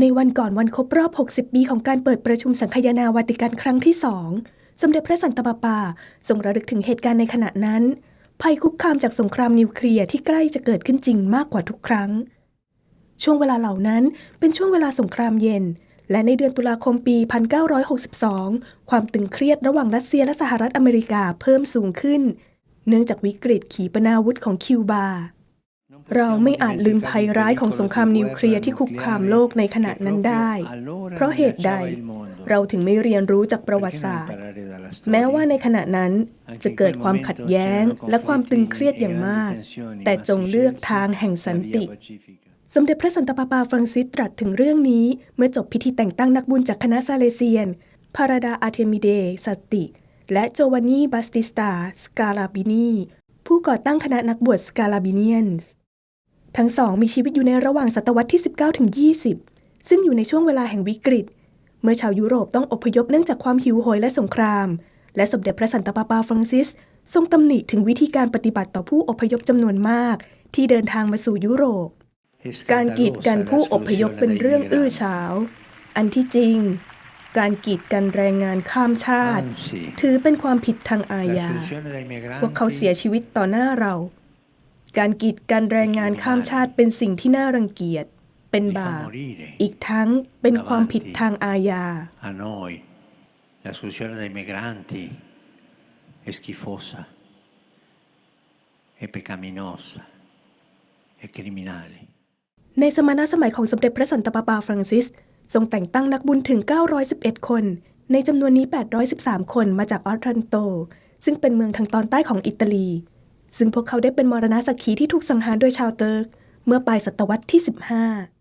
ในวันก่อนวันครบรอบ 60 ปีของการเปิดประชุมสังคายนาวาติกันครั้งที่สอง สมเด็จพระสันตะปาปาทรงระลึกถึงเหตุการณ์ในขณะนั้น ภัยคุกคามจากสงครามนิวเคลียร์ที่ใกล้จะเกิดขึ้นจริงมากกว่าทุกครั้ง ช่วงเวลาเหล่านั้นเป็นช่วงเวลาสงครามเย็น และในเดือนตุลาคมปี 1962 ความตึงเครียดระหว่างรัสเซียและสหรัฐอเมริกาเพิ่มสูงขึ้น เนื่องจากวิกฤตขีปนาวุธของคิวบา เราไม่อาจลืมภัยร้ายของสงครามนิวเคลียร์ที่คุกคามโลกในขณะนั้นได้ เพราะเหตุใด เราถึงไม่เรียนรู้จากประวัติศาสตร์ แม้ว่าในขณะนั้นจะเกิดความขัดแย้งและความตึงเครียดอย่างมาก แต่จงเลือกทางแห่งสันติ สมเด็จพระสันตะปาปาฟรังซิสตรัสถึงเรื่องนี้ เมื่อจบพิธีแต่งตั้งนักบุญจากคณะซาเลเซียน พาราดาอาร์เทมิเดสติ และโจวานนีบัสติสตาสกาลาบินีผู้ก่อตั้งคณะนักบวชสกาลาบิเนียนส์ ทั้งสองมีชีวิตอยู่ในระหว่างศตวรรษที่ 19ถึง20 ซึ่งอยู่ในช่วงเวลาแห่งวิกฤต เมื่อชาวยุโรปต้องอพยพเนื่องจากความหิวโหยและสงคราม และสมเด็จพระสันตะปาปาฟรังซิส ทรงตำหนิถึงวิธีการปฏิบัติต่อผู้อพยพจำนวนมาก ที่เดินทางมาสู่ยุโรป การกีดกันผู้อพยพเป็นเรื่องอื้อฉาว อันที่จริง การกีดกันแรงงานข้ามชาติ ถือเป็นความผิดทางอาญาพวกเขาเสียชีวิตต่อหน้าเรา การกีดกันแรงงานข้ามชาติเป็นสิ่งที่น่ารังเกียจ เป็นบาป อีกทั้งเป็นความผิดทางอาญา a noi l'espulsione dei migranti è schifosa, è peccaminosa, è criminale. ในสมณสมัยของสมเด็จพระสันตะปาปาฟรังซิส ทรงแต่งตั้งนักบุญถึง 911 คน ในจำนวนนี้ 813 คนมาจากออตรันโต ซึ่งเป็นเมืองทางตอนใต้ของอิตาลี ซึ่งพวกเขาได้เป็นมรณะสักขีที่ถูกสังหารโดยชาวเติร์ก เมื่อปลายศตวรรษที่ 15